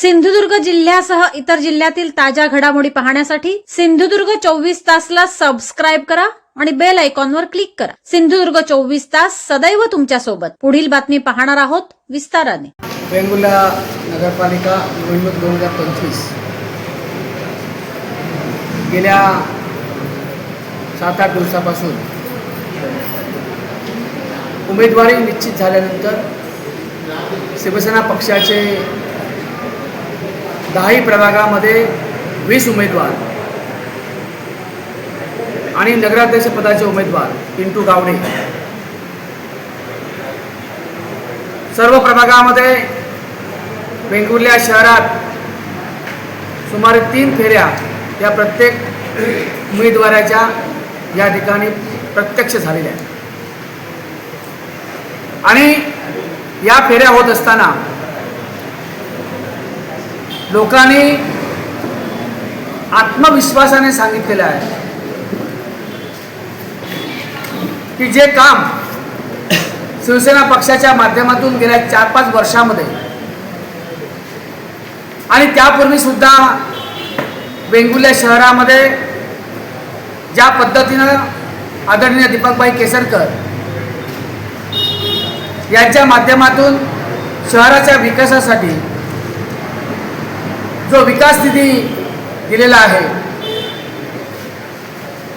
सिंधुदुर्ग जिल्ह्यासह इतर जिल्ह्यातील ताज्या घडामोडी पाहण्यासाठी सिंधुदुर्ग चोवीस तासला सबस्क्राईब करा आणि बेल आयकॉनवर क्लिक करा. सिंधुदुर्ग चोवीस तास सदैव तुमच्यासोबत. पुढील बातमी पाहणार आहोत विस्ताराने. वेंगुर्ला नगरपालिका निवडणूक दोन हजार पंचवीस. गेल्या सात आठ दिवसापासून उमेदवारी निश्चित झाल्यानंतर शिवसेना पक्षाचे दहाही प्रभागामध्ये वीस उमेदवार. आणि नगराध्यक्ष पदाचे उमेदवार पिंटू गावडे. सर्व प्रभागामध्ये वेंगुर्ल्या शहरात सुमारे तीन फेऱ्या या प्रत्येक उमेदवाराच्या या ठिकाणी प्रत्यक्ष झालेल्या आहेत. आणि या फेऱ्या होत असताना लोकांनी आत्मविश्वासाने सांगितलेलं आहे की जे काम शिवसेना पक्षाच्या माध्यमातून गेल्या चार पाच वर्षामध्ये आणि त्यापूर्वी सुद्धा वेंगुर्ल्या शहरामध्ये ज्या पद्धतीनं आदरणीय दीपकबाई केसरकर यांच्या माध्यमातून शहराच्या विकासासाठी जो विकास निधी दिलेला आहे.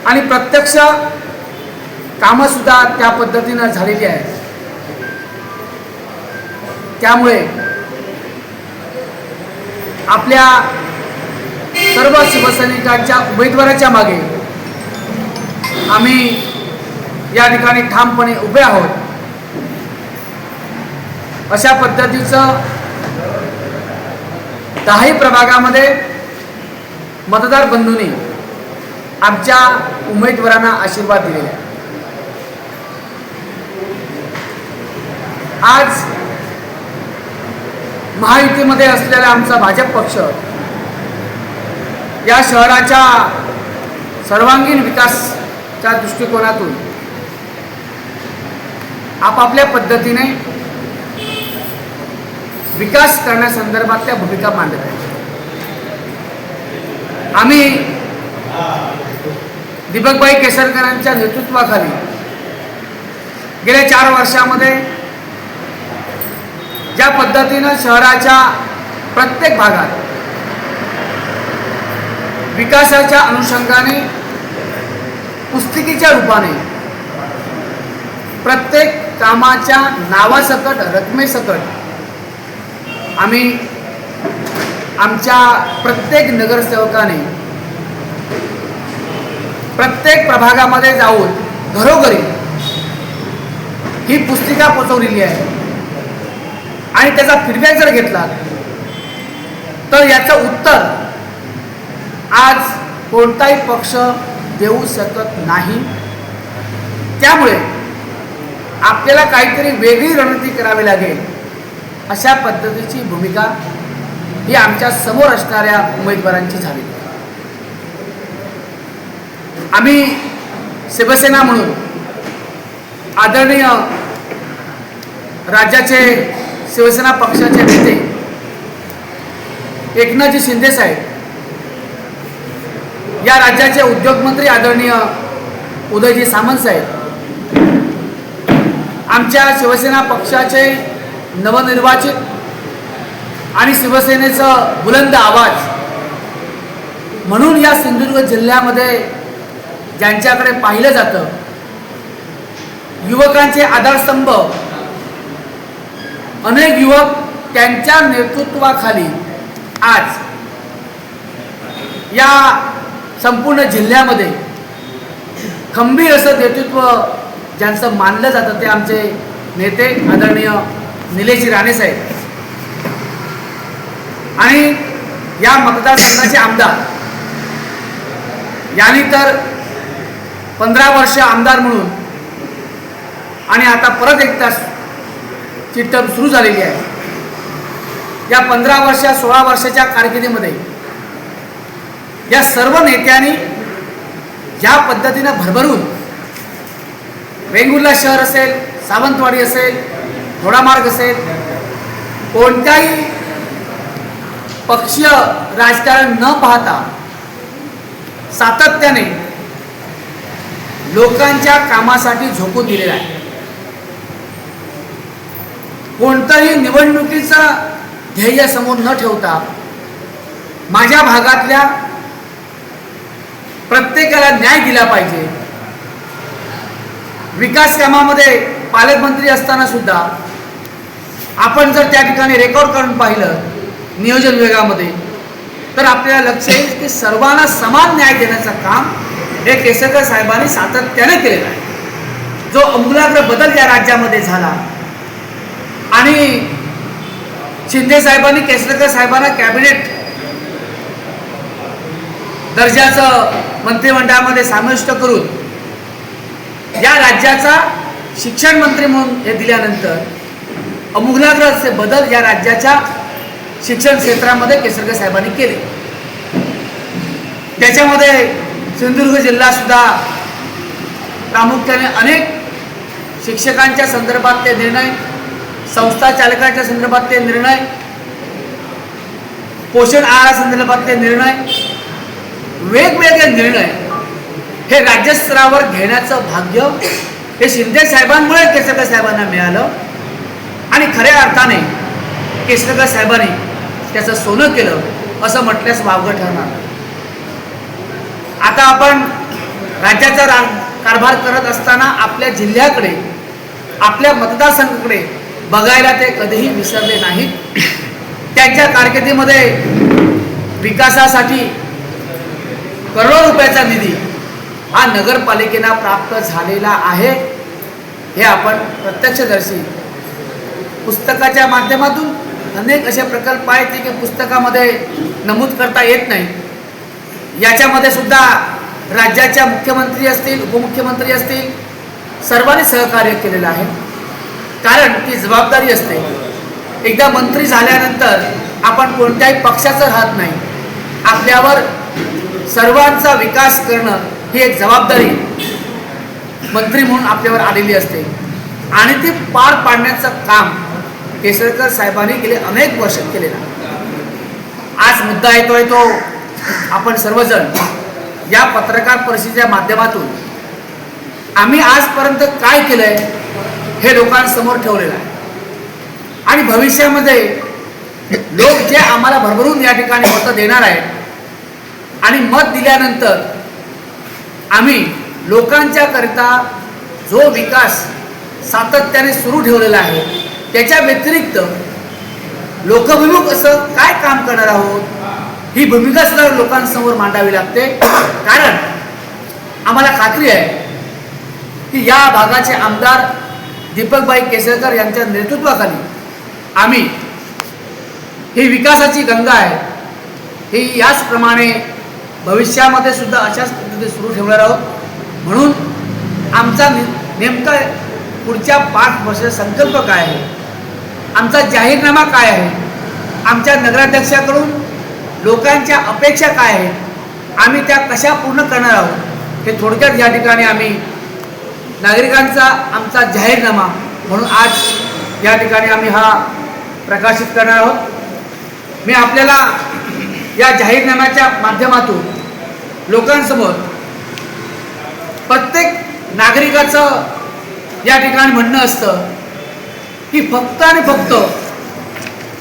आणि प्रत्यक्ष कामंसुद्धा त्या पद्धतीनं झालेली आहेत. त्यामुळे आपल्या सर्व शिवसैनिकांच्या उमेदवाराच्या मागे आम्ही या ठिकाणी ठामपणे उभे आहोत. अशा पद्धतीचं दहाही प्रभागामध्ये मतदार बंधूंनी आमच्या उमेदवारांना आशीर्वाद दिलेला आहे. आज महायुतीमध्ये असलेला आमचा भाजप पक्ष या शहराच्या सर्वांगीण विकासच्या दृष्टिकोनातून आपापल्या पद्धतीने विकास करण्यासंदर्भातल्या भूमिका मांडत आहे आम्ही दीपकबाई केसरकरांच्या नेतृत्वाखाली गेल्या चार वर्षामध्ये ज्या पद्धतीनं शहराच्या प्रत्येक भागात विकासाच्या अनुषंगाने पुस्तिकेच्या रूपाने प्रत्येक कामाच्या नावासकट रकमेसकट आम्ही आमच्या प्रत्येक नगरसेवकाने प्रत्येक प्रभागामध्ये जाऊन घरोघरी ही पुस्तिका पोचवलेली आहे. आणि त्याचा फीडबॅक जर घेतला तर याचं उत्तर आज कोणताही पक्ष देऊ शकत नाही. त्यामुळे आपल्याला काहीतरी वेगळी रणनीती करावी लागेल. अशा पद्धतीची भूमिका ही आमच्यासमोर असणाऱ्या उमेदवारांची झाली. आम्ही शिवसेना म्हणून आदरणीय राज्याचे शिवसेना पक्षाचे नेते एकनाथजी शिंदे साहेब या राज्याचे उद्योगमंत्री आदरणीय उदयजी सामंत साहेब आमच्या शिवसेना पक्षाचे नवनिर्वाचित आणि शिवसेनेचं बुलंद आवाज. म्हणून या सिंधुदुर्ग जिल्ह्यामध्ये ज्यांच्याकडे पाहिलं जातं युवकांचे आधारस्तंभ अनेक युवक त्यांच्या नेतृत्वाखाली आज या संपूर्ण जिल्ह्यामध्ये खंबीर असं नेतृत्व ज्यांचं मानलं जातं ते आमचे नेते आदरणीय निलेशजी राणेसाहेब आणि या मतदारसंघाचे आमदार. यांनी तर पंधरा वर्ष आमदार म्हणून आणि आता परत एक ची टर्म सुरू झालेली आहे. या पंधरा वर्ष सोळा वर्षाच्या कारकिर्दीमध्ये या सर्व नेत्यांनी ज्या पद्धतीनं भरभरून वेंगुर्ला शहर असेल सावंतवाडी असेल घोडामार्ग असेल? कोणत्याही पक्षीय राजकारण न पाहता सातत्याने लोकांच्या कामासाठी झोकून दिलेला आहे. कोणतंही निवडणुकीचं ध्येय समोर न ठेवता माझ्या भागातल्या प्रत्येकाला न्याय दिला पाहिजे. विकास कामामध्ये पालकमंत्री असताना सुद्धा आपण जर त्या ठिकाणी रेकॉर्ड करून पाहिलं नियोजन विभागामध्ये तर आपल्याला लक्ष येईल की सर्वांना समान न्याय देण्याचं काम हे केसरकर साहेबांनी सातत्याने केलेलं आहे. जो अमूलाग्र बदल या राज्यामध्ये झाला आणि शिंदे साहेबांनी केसरकर साहेबांना कॅबिनेट दर्जाचं मंत्रिमंडळामध्ये समाविष्ट करून या राज्याचा शिक्षण मंत्री म्हणून हे दिल्यानंतर अमूलाग्र बदल या राज्याच्या शिक्षण क्षेत्रामध्ये केसरकर साहेबांनी केले. त्याच्यामध्ये सिंधुदुर्ग जिल्हा सुद्धा प्रामुख्याने अनेक शिक्षकांच्या संदर्भातले निर्णय संस्था चालकांच्या संदर्भातले निर्णय पोषण आहारासंदर्भातले निर्णय वेगवेगळे निर्णय हे राज्यस्तरावर घेण्याचं भाग्य हे शिंदे साहेबांमुळे केसरकर साहेबांना मिळालं. आणि खऱ्या अर्थाने केसरकर साहेबांनी त्याचं सोनं केलं असं म्हटल्यास वावगं ठरणार. आता आपण राज्याचा रा कारभार करत असताना आपल्या जिल्ह्याकडे आपल्या मतदारसंघाकडे बघायला ते कधीही विसरले नाहीत. त्यांच्या कारकिर्दीमध्ये विकासासाठी करोडो रुपयाचा निधी हा नगरपालिकेला प्राप्त झालेला आहे. हे आपण प्रत्यक्षदर्शी पुस्तकाच्या माध्यमातून अनेक असे प्रकल्प आहेत जे की पुस्तकामध्ये नमूद करता येत नाही. याच्यामध्ये सुद्धा राज्याच्या मुख्यमंत्री असतील उपमुख्यमंत्री असतील सर्वांनी सहकार्य केलेलं आहे. कारण ती जबाबदारी असते. एकदा मंत्री झाल्यानंतर आपण कोणत्याही पक्षाचं राहत नाही. आपल्यावर सर्वांचा विकास करणं ही एक जबाबदारी मंत्री म्हणून आपल्यावर आलेली असते. आणि ती पार पाडण्याचं काम केसरकर साहेबांनी गेले अनेक वर्ष केलेला आज मुद्दा येतोय तो आपण सर्वजण या पत्रकार परिषदेच्या माध्यमातून आम्ही आजपर्यंत काय केलंय हे लोकांसमोर ठेवलेलं आहे. आणि भविष्यामध्ये लोक जे आम्हाला भरभरून या ठिकाणी मतं देणार आहेत आणि मत दिल्यानंतर आम्ही लोकांच्या करता जो विकास सातत्याने सुरू ठेवलेला आहे त्याच्या व्यतिरिक्त लोकभिमुख असं काय काम करणार आहोत? ही भूमिका सुद्धा लोकांसमोर मांडावी लागते. कारण आम्हाला खात्री आहे की या भागाचे आमदार दीपकबाई केसरकर यांच्या नेतृत्वाखाली आम्ही ही विकासाची गंगा आहे. ही याचप्रमाणे भविष्यामध्ये सुद्धा अशाच पद्धतीने सुरू ठेवणार आहोत. म्हणून आमचा ने- नेमका पुढच्या पाच वर्षाचा संकल्प काय आहे? आमचा जाहीरनामा काय आहे? आमच्या नगराध्यक्षाकडून लोकांच्या अपेक्षा काय आहेत? आम्ही त्या कशा पूर्ण करणार आहोत? हे थोडक्यात या ठिकाणी आम्ही नागरिकांचा आमचा जाहीरनामा म्हणून आज या ठिकाणी आम्ही हा प्रकाशित करणार आहोत. मी आपल्याला या जाहीरनाम्याच्या माध्यमातून लोकांसमोर प्रत्येक नागरिकाचं या ठिकाणी म्हणणं असतं की फक्त आणि फक्त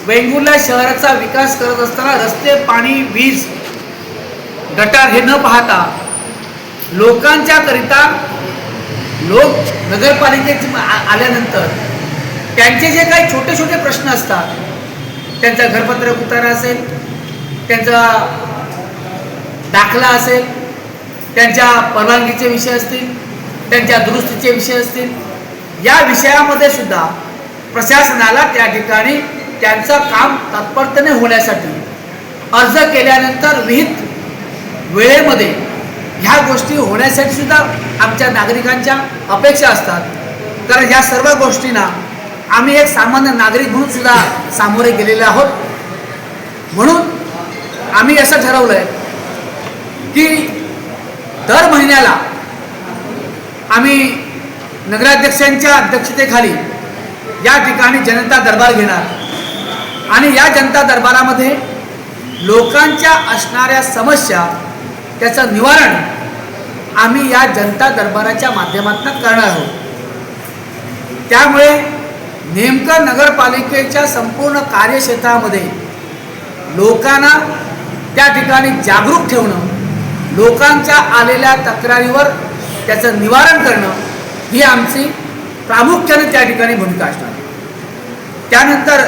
वेंगुर्ला शहराचा विकास करत असताना रस्ते पाणी वीज गटार हे न पाहता लोकांच्या करिता लोक नगरपालिकेत आल्यानंतर त्यांचे जे काही छोटे छोटे प्रश्न असतात त्यांचा घरपत्रक उतारा असेल त्यांचा दाखला असेल त्यांच्या परवानगीचे विषय असतील त्यांच्या दुरुस्तीचे विषय असतील या विषयामध्ये सुद्धा प्रशासनाला त्या ठिकाणी त्यांचं काम तत्परतेने होण्यासाठी अर्ज केल्यानंतर विहित वेळेमध्ये ह्या गोष्टी होण्यासाठी सुद्धा आमच्या नागरिकांच्या अपेक्षा असतात. तर ह्या सर्व गोष्टींना आम्ही एक सामान्य नागरिक म्हणून सुद्धा सामोरे गेलेले आहोत. म्हणून आम्ही असं ठरवलं आहे की दर महिन्याला आम्ही नगराध्यक्षांच्या अध्यक्षतेखाली या ठिकाणी जनता दरबार घेणार. आणि या जनता दरबारामध्ये लोकांच्या असणाऱ्या समस्या त्याचं निवारण आम्ही या जनता दरबाराच्या माध्यमातून करणार आहोत. त्यामुळे नेमकं नगरपालिकेच्या संपूर्ण कार्यक्षेत्रामध्ये लोकांना त्या ठिकाणी जागरूक ठेवणं लोकांच्या आलेल्या तक्रारीवर त्याचं निवारण करणं ही आमची प्रामुख्याने त्या ठिकाणी भूमिका असणार. त्यानंतर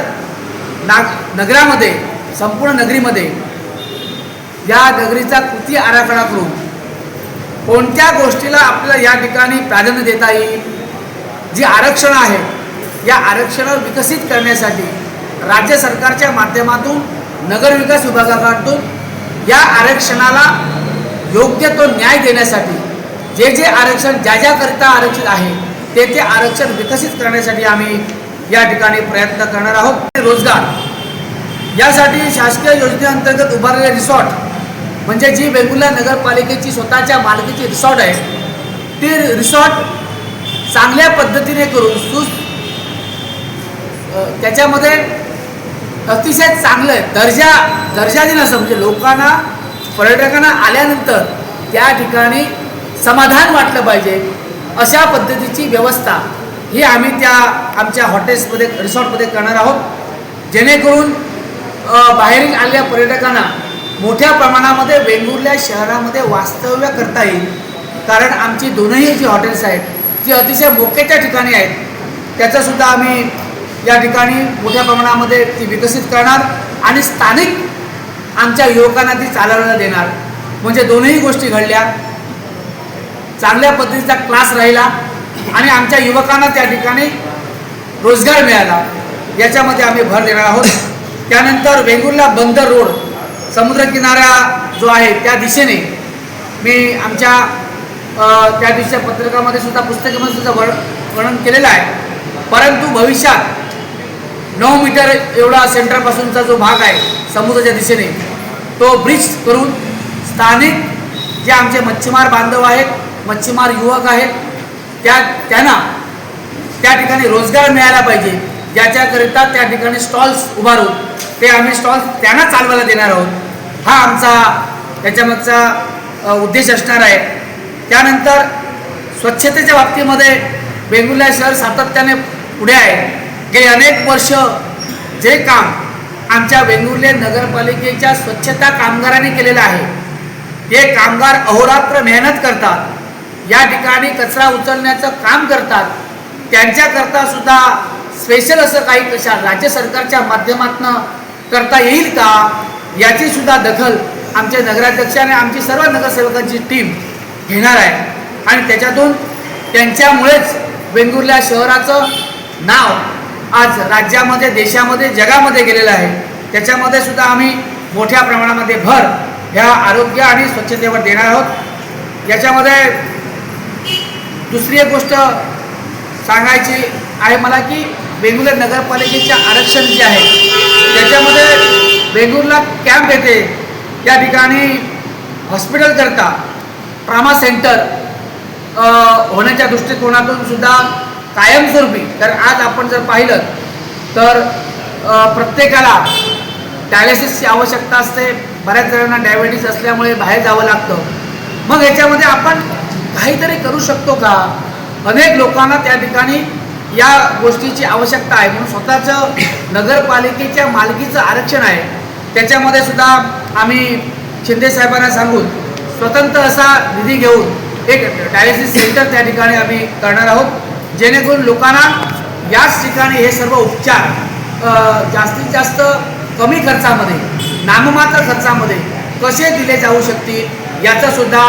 नाग नगरामध्ये संपूर्ण नगरीमध्ये या नगरीचा कृती आराखडा करून कोणत्या गोष्टीला आपल्याला या ठिकाणी प्राधान्य देता येईल जी आरक्षण आहेत या आरक्षणावर विकसित करण्यासाठी राज्य सरकारच्या माध्यमातून नगरविकास विभागाकडून या आरक्षणाला योग्य तो न्याय देण्यासाठी जे जे आरक्षण ज्या ज्याकरिता आरक्षित आहे ते ते आरक्षण विकसित करण्यासाठी आम्ही या ठिकाणी प्रयत्न करणार आहोत. रोजगार. यासाठी शासकीय योजनेअंतर्गत उभारलेले रिसॉर्ट म्हणजे जी वेगवेगळ्या नगरपालिकेची स्वतःच्या मालकीची रिसॉर्ट आहे ती रिसॉर्ट चांगल्या पद्धतीने करून सु त्याच्यामध्ये अतिशय चांगलं आहे. दर्जा दर्जाधीन असं म्हणजे लोकांना पर्यटकांना आल्यानंतर त्या ठिकाणी समाधान वाटलं पाहिजे. अशा पद्धतीची व्यवस्था ही आम्ही त्या आमच्या हॉटेल्समध्ये रिसॉर्टमध्ये करणार आहोत. जेणेकरून बाहेरील आलेल्या पर्यटकांना मोठ्या प्रमाणामध्ये वेंगुर्ल्या शहरामध्ये वास्तव्य करता येईल. कारण आमची दोनही जी हॉटेल्स आहेत ती अतिशय मोक्याच्या ठिकाणी आहेत. त्याचंसुद्धा आम्ही या ठिकाणी मोठ्या प्रमाणामध्ये ती विकसित करणार आणि स्थानिक आमच्या युवकांना ती चालवण्याला देणार. म्हणजे दोनही गोष्टी घडल्या. चांगल्या पद्धतीचा क्लास राहिला आणि आमच्या युवकांना त्या ठिकाणी रोजगार मिळाला. याच्यामध्ये आम्ही भर देणार आहोत. त्यानंतर वेंगुर्ला बंदर रोड समुद्रकिनारा जो आहे त्या दिशेने मी आमच्या त्या दिवशीच्या पत्रकामध्ये सुद्धा पुस्तकामध्ये सुद्धा वर्ण वर्णन केलेलं आहे. परंतु भविष्यात नऊ मीटर एवढा सेंटरपासूनचा जो भाग आहे समुद्राच्या दिशेने तो ब्रिज करून स्थानिक जे आमचे मच्छीमार बांधव आहेत मच्छीमार युवक आहेत. त्या त्यांना त्या ठिकाणी रोजगार मिळाला पाहिजे. ज्याच्याकरिता त्या ठिकाणी स्टॉल्स उभारून ते आम्ही स्टॉल्स त्यांना चालवायला देणार आहोत. हा आमचा त्याच्यामागचा उद्देश असणार आहे. त्यानंतर स्वच्छतेच्या बाबतीमध्ये वेगवेगळ्या शहर सातत्याने पुढे आहे. गेली अनेक वर्ष जे काम आमच्या वेंगुर्ले नगरपालिकेच्या स्वच्छता कामगारांनी केलेलं आहे ते कामगार अहोरात्र मेहनत करतात. या ठिकाणी कचरा उचलण्याचं काम करतात. त्यांच्याकरता सुद्धा स्पेशल असं काही कशा राज्य सरकारच्या माध्यमातून करता येईल का? याची सुद्धा दखल आमचे नगराध्यक्षाने आमची सर्व नगरसेवकांची टीम घेणार आहे. आणि त्याच्यातून त्यांच्यामुळेच वेंगुर्ल्या शहराचं नाव आज राज्यामध्ये देशामध्ये जगामध्ये गेलेलं आहे. त्याच्यामध्ये सुद्धा आम्ही मोठ्या प्रमाणामध्ये भर ह्या आरोग्य आणि स्वच्छतेवर देणार आहोत. याच्यामध्ये दुसरी एक गोष्ट सांगायची आहे मला की वेंगुर्ला नगरपालिकेचे आरक्षण जे आहे त्याच्यामध्ये वेंगुर्ला कॅम्प येते. त्या ठिकाणी हॉस्पिटल करता. ट्रामा सेंटर होण्याच्या दृष्टिकोनातून सुद्धा कायमस्वरूपी. कारण आज आपण जर पाहिलं तर प्रत्येकाला डायलिसिसची आवश्यकता असते. बऱ्याच जणांना डायबिटीस असल्यामुळे बाहेर जावं लागतं. मग याच्यामध्ये आपण काहीतरी करू शकतो का? अनेक लोकांना त्या ठिकाणी या गोष्टीची आवश्यकता आहे. म्हणून स्वतःचं नगरपालिकेच्या मालकीचं आरक्षण आहे. त्याच्यामध्ये सुद्धा आम्ही शिंदे साहेबांना सांगून स्वतंत्र असा निधी घेऊन एक डायलिसिस सेंटर त्या ठिकाणी आम्ही करणार आहोत. जेणेकरून लोकांना याच ठिकाणी हे सर्व उपचार जास्तीत जास्त कमी खर्चामध्ये नाममात्र खर्चामध्ये कसे दिले जाऊ शकतील याचंसुद्धा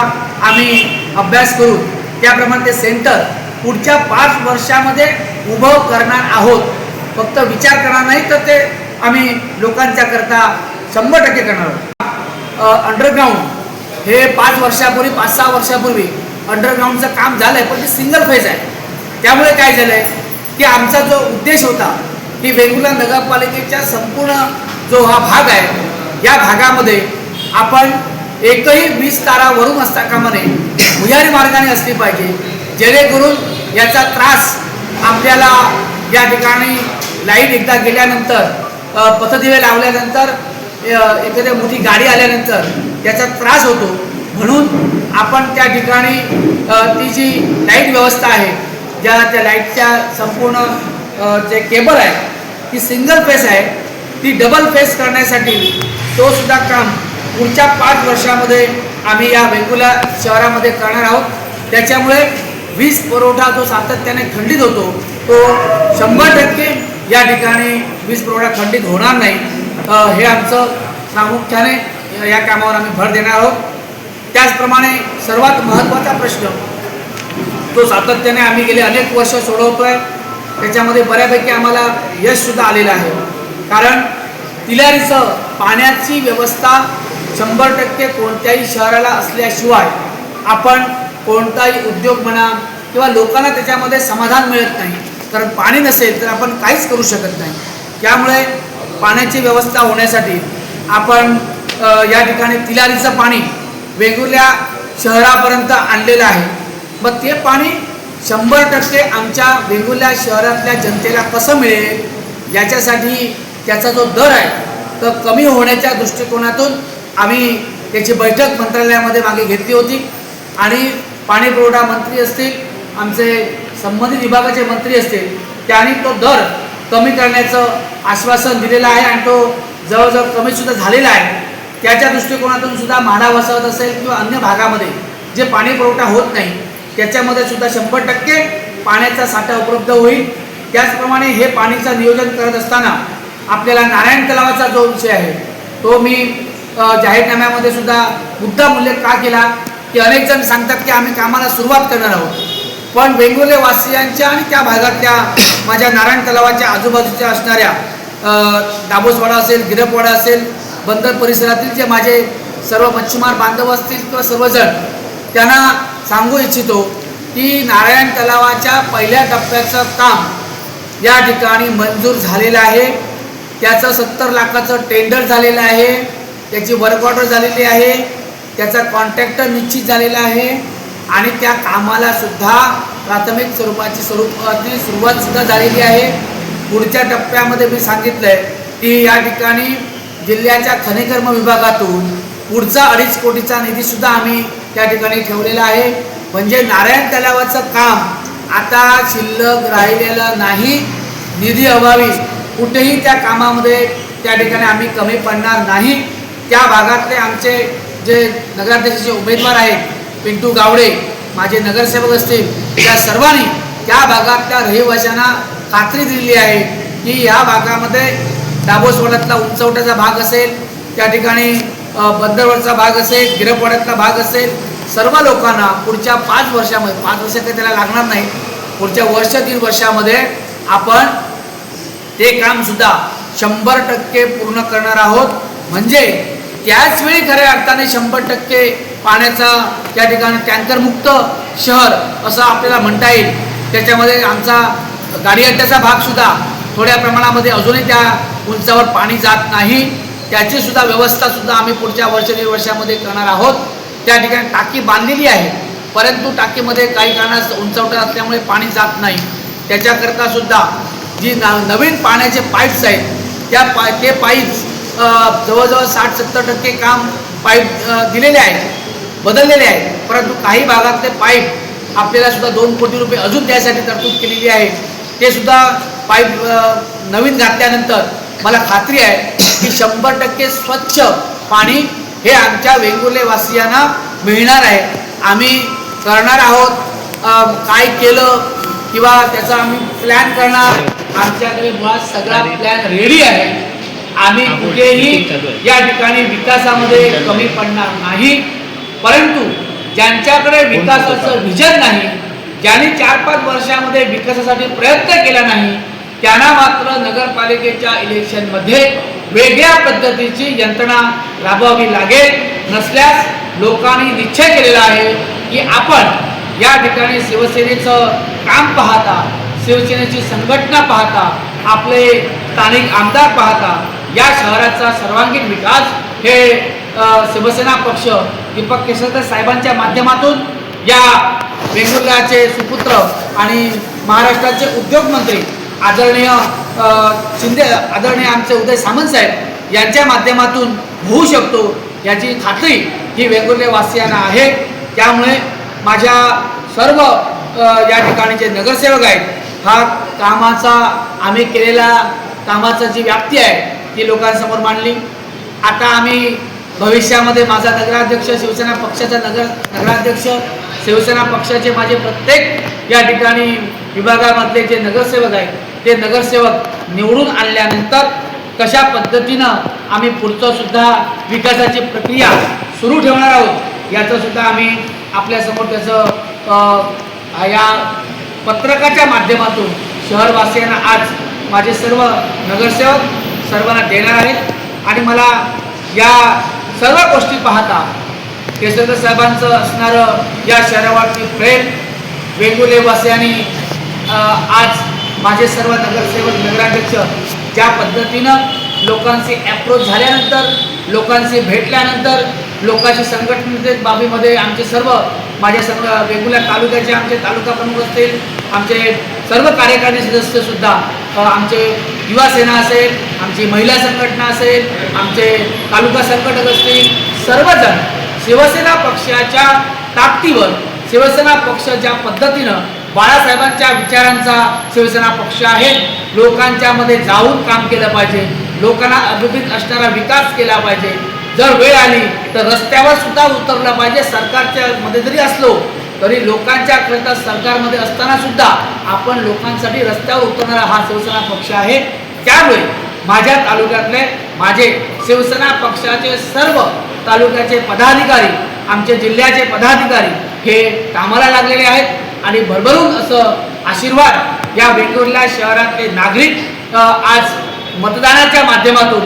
आम्ही अभ्यास करून त्याप्रमाणे ते सेंटर पुढच्या पाच वर्षामध्ये उभं करणार आहोत. फक्त विचार करणार नाही तर ते आम्ही लोकांच्या करता शंभर टक्के करणार आहोत. अंडरग्राऊंड हे पाच वर्षापूर्वी पाच सहा वर्षापूर्वी अंडरग्राऊंडचं काम झालं आहे पण ते सिंगल फेज आहे. त्यामुळे काय झालं आहे की आमचा जो उद्देश होता की वेगवेगळ्या नगरपालिकेच्या संपूर्ण जो हा भाग आहे या भागामध्ये आपण एकही वीस तारा वरून असता कामा नये भुयारी मार्गाने असली पाहिजे जेणेकरून याचा त्रास आपल्याला या ठिकाणी लाइट एकदा गेल्यानंतर पथदिवे लावल्यानंतर एखाद्या मोठी गाडी आल्यानंतर त्याचा त्रास होतो. म्हणून आपण त्या ठिकाणी ती जी लाइट व्यवस्था आहे ज्या त्या लाईटच्या संपूर्ण जे केबल आहे ती सिंगल फेस आहे ती डबल फेस करण्यासाठी तो सुद्धा काम पुढच्या पाच वर्षामध्ये आम्ही या वेंगुला शहरामध्ये करणार आहोत. त्याच्यामुळे वीज पुरवठा जो सातत्याने खंडित होतो तो शंभर टक्के या ठिकाणी वीज पुरवठा खंडित होणार नाही. हे आमचं प्रामुख्याने या कामावर आम्ही भर देणार आहोत. त्याचप्रमाणे सर्वात महत्त्वाचा प्रश्न तो सातत्याने आम्ही गेले अनेक वर्ष सोडवतो आहे त्याच्यामध्ये बऱ्यापैकी आम्हाला यशसुद्धा आलेलं आहे. कारण तिलारीचं पाण्याची व्यवस्था शंभर टक्के कोणत्याही शहराला असल्याशिवाय आपण कोणताही उद्योग म्हणा किंवा लोकांना त्याच्यामध्ये समाधान मिळत नाही. कारण पाणी नसेल तर आपण काहीच करू शकत नाही. त्यामुळे पाण्याची व्यवस्था होण्यासाठी आपण या ठिकाणी तिलारीचं पाणी वेगवेगळ्या शहरापर्यंत आणलेलं आहे. मग ते पाणी शंभर टक्के आमच्या वेगवेगळ्या शहरातल्या जनतेला कसं मिळेल याच्यासाठी त्याचा जो दर आहे तो कमी होण्याच्या दृष्टिकोनातून आम्ही त्याची बैठक मंत्रालयामध्ये मागे घेतली होती. आणि पाणीपुरवठा मंत्री असतील आमचे संबंधित विभागाचे मंत्री असतील त्यांनी तो दर कमी करण्याचं आश्वासन दिलेलं आहे आणि तो जवळजवळ कमीसुद्धा झालेला आहे. त्याच्या दृष्टिकोनातून सुद्धा म्हाडा वसाहत असेल किंवा अन्य भागामध्ये जे पाणी पुरवठा होत नाही त्याच्यामध्ये सुद्धा शंभर टक्के पाण्याचा साठा उपलब्ध होईल. त्याचप्रमाणे हे पाणीचं नियोजन करत असताना आपल्याला नारायण तलावाचा जो विषय आहे तो मी जाहीरनाम्यामध्ये सुद्धा मुद्दा उल्लेख का केला की अनेक जण सांगतात की आम्ही कामाला सुरुवात करणार आहोत. पण वेंगुर्ले वासियांच्या आणि त्या भागातल्या माझ्या नारायण तलावाच्या आजूबाजूच्या असणाऱ्या दाबोसवाडा असेल गिरपवाडा असेल बंदर परिसरातील जे माझे सर्व मच्छीमार बांधव असतील किंवा सर्वजण त्यांना सांगू इच्छितो की नारायण तलावाच्या पहिल्या टप्प्याचं काम या ठिकाणी मंजूर झालेलं आहे. त्याचं सत्तर लाखाचं टेंडर झालेलं आहे. त्याची वर्क ऑर्डर झालेली आहे. त्याचा कॉन्ट्रॅक्टर निश्चित झालेला आहे. आणि त्या कामाला सुद्धा प्राथमिक स्वरूपाची स्वरूपाची सुरुवात सुद्धा झालेली आहे. पुढच्या टप्प्यामध्ये मी सांगितलं आहे की या ठिकाणी जिल्ह्याच्या खनिकर्म विभागातून पुढचा अडीच कोटीचा निधीसुद्धा आम्ही त्या ठिकाणी ठेवलेला आहे. म्हणजे नारायण तलावाचं काम आता शिल्लक राहिलेलं नाही. निधी अभावी कुठेही त्या कामामध्ये त्या ठिकाणी आम्ही कमी पडणार नाही. त्या भागातले आमचे जे नगराध्यक्षाचे उमेदवार आहेत पिंटू गावडे माझे नगरसेवक असतील त्या सर्वांनी त्या भागातल्या रहिवाशांना खात्री दिलेली आहे की या भागामध्ये दाभोसवाड्यातला उंचवट्याचा भाग असेल त्या ठिकाणी अ, बंदरवरचा भाग असेल गिरपवाड्यातला भाग असेल सर्व लोकांना पुढच्या पाच वर्षामध्ये पाच वर्ष काही त्याला लागणार नाही पुढच्या वर्ष तीन वर्षामध्ये आपण ते कामसुद्धा शंभर टक्के पूर्ण करणार आहोत. म्हणजे त्याचवेळी खऱ्या अर्थाने शंभर टक्के पाण्याचा त्या ठिकाणी टँकरमुक्त शहर असं आपल्याला म्हणता येईल. त्याच्यामध्ये आमचा गाडी अड्ड्याचा भागसुद्धा थोड्या प्रमाणामध्ये अजूनही त्या उंचावर पाणी जात नाही. त्याची सुद्धा आम्ही पुढच्या वर्ष दीड वर्षामध्ये करणार आहोत. त्या ठिकाणी टाकी बांधलेली आहे. परंतु टाकीमध्ये काही कारणास उंचावटा असल्यामुळे पाणी जात नाही. त्याच्याकरता सुद्धा जी न नवीन पाण्याचे पाईप्स आहेत त्या पा ते पाईप्स जवळजवळ साठ सत्तर टक्के काम पाईप दिलेले आहेत बदललेले आहेत. परंतु काही भागातले पाईप आपल्याला सुद्धा दोन कोटी रुपये अजून त्यासाठी तरतूद केलेली आहे. ते सुद्धा पाईप नवीन घातल्यानंतर मला खात्री आहे की शंभर टक्के स्वच्छ पाणी हे आमच्या वेंगुर्ले वासियांना मिळणार आहे. आम्ही करणार आहोत. काय केलं किंवा त्याचा आम्ही प्लॅन करणार. आमच्याकडे मुळात सगळा प्लॅन रेडी आहे. आम्ही कुठेही या ठिकाणी विकासामध्ये कमी पडणार नाही. परंतु ज्यांच्याकडे विकासाचं विजन नाही ज्यांनी चार पाच वर्षामध्ये विकासासाठी प्रयत्न केला नाही त्यांना मात्र नगरपालिकेच्या इलेक्शनमध्ये वेगळ्या पद्धतीची यंत्रणा राबवावी लागेल. नसल्यास लोकांनी निश्चय केलेला आहे की आपण या ठिकाणी शिवसेनेचं काम पाहता शिवसेनेची संघटना पाहता आपले स्थानिक आमदार पाहता या शहराचा सर्वांगीण विकास हे शिवसेना पक्ष दीपक केसरकर साहेबांच्या माध्यमातून या वेंगुर्ल्याचे सुपुत्र आणि महाराष्ट्राचे उद्योगमंत्री आदरणीय शिंदे आदरणीय आमचे उदय सामंत साहेब यांच्या माध्यमातून होऊ शकतो याची खात्री ही वेंगुर्ले वासियांना आहे. त्यामुळे माझ्या सर्व या ठिकाणी जे नगरसेवक आहेत हा कामाचा आम्ही केलेला कामाचा जी व्याप्ती आहे ती लोकांसमोर मांडली. आता आम्ही भविष्यामध्ये माझा नगराध्यक्ष शिवसेना पक्षाचा नगर नगराध्यक्ष शिवसेना पक्षाचे माझे प्रत्येक या ठिकाणी विभागामधले जे नगरसेवक आहेत ते नगरसेवक निवडून आणल्यानंतर कशा पद्धतीनं आम्ही पुढचंसुद्धा विकासाची प्रक्रिया सुरू ठेवणार आहोत याचंसुद्धा आम्ही आपल्यासमोर त्याचं या पत्रकाच्या माध्यमातून शहरवासियांना आज माझे सर्व नगरसेवक सर्वांना देणार आहेत. आणि मला या सर्व गोष्टी पाहता केसरकर साहेबांचं असणारं या शहरावरती प्रेम वेगुलेवासी आणि आज माझे सर्व नगरसेवक नगराध्यक्ष ज्या पद्धतीनं लोकांशी ॲप्रोच झाल्यानंतर लोकांशी भेटल्यानंतर लोकांशी संघटनेच्या बाबीमध्ये आमचे सर्व माझ्या सर्व वेगुल्या तालुक्याचे आमचे तालुका प्रमुख असतील आमचे सर्व कार्यकारिणी सदस्यसुद्धा आमचे युवा सेना असेल आमची महिला संघटना असेल आमचे तालुका संघटक असतील सर्वजण शिवसेना पक्षाच्या ताकदीवर शिवसेना पक्ष ज्या पद्धतीनं बाळासाहेबांच्या विचारांचा शिवसेना पक्ष आहे. लोकांच्या मध्ये जाऊन काम केलं पाहिजे. लोकांना अभिभूत असणारा विकास केला पाहिजे. जर वेळ आली तर रस्त्यावर सुद्धा उतरलं पाहिजे. सरकारच्या मध्ये जरी असलो तरी लोकांच्या करता सरकारमध्ये असताना सुद्धा आपण लोकांसाठी रस्त्यावर उतरणारा हा शिवसेना पक्ष आहे. त्यामुळे माझ्या तालुक्यातले माझे शिवसेना पक्षाचे सर्व तालुक्याचे पदाधिकारी आमचे जिल्ह्याचे पदाधिकारी हे कामाला लागलेले आहेत. आणि भरभरून असं आशीर्वाद या वेंगुर्ला शहरातले नागरिक आज मतदानाच्या माध्यमातून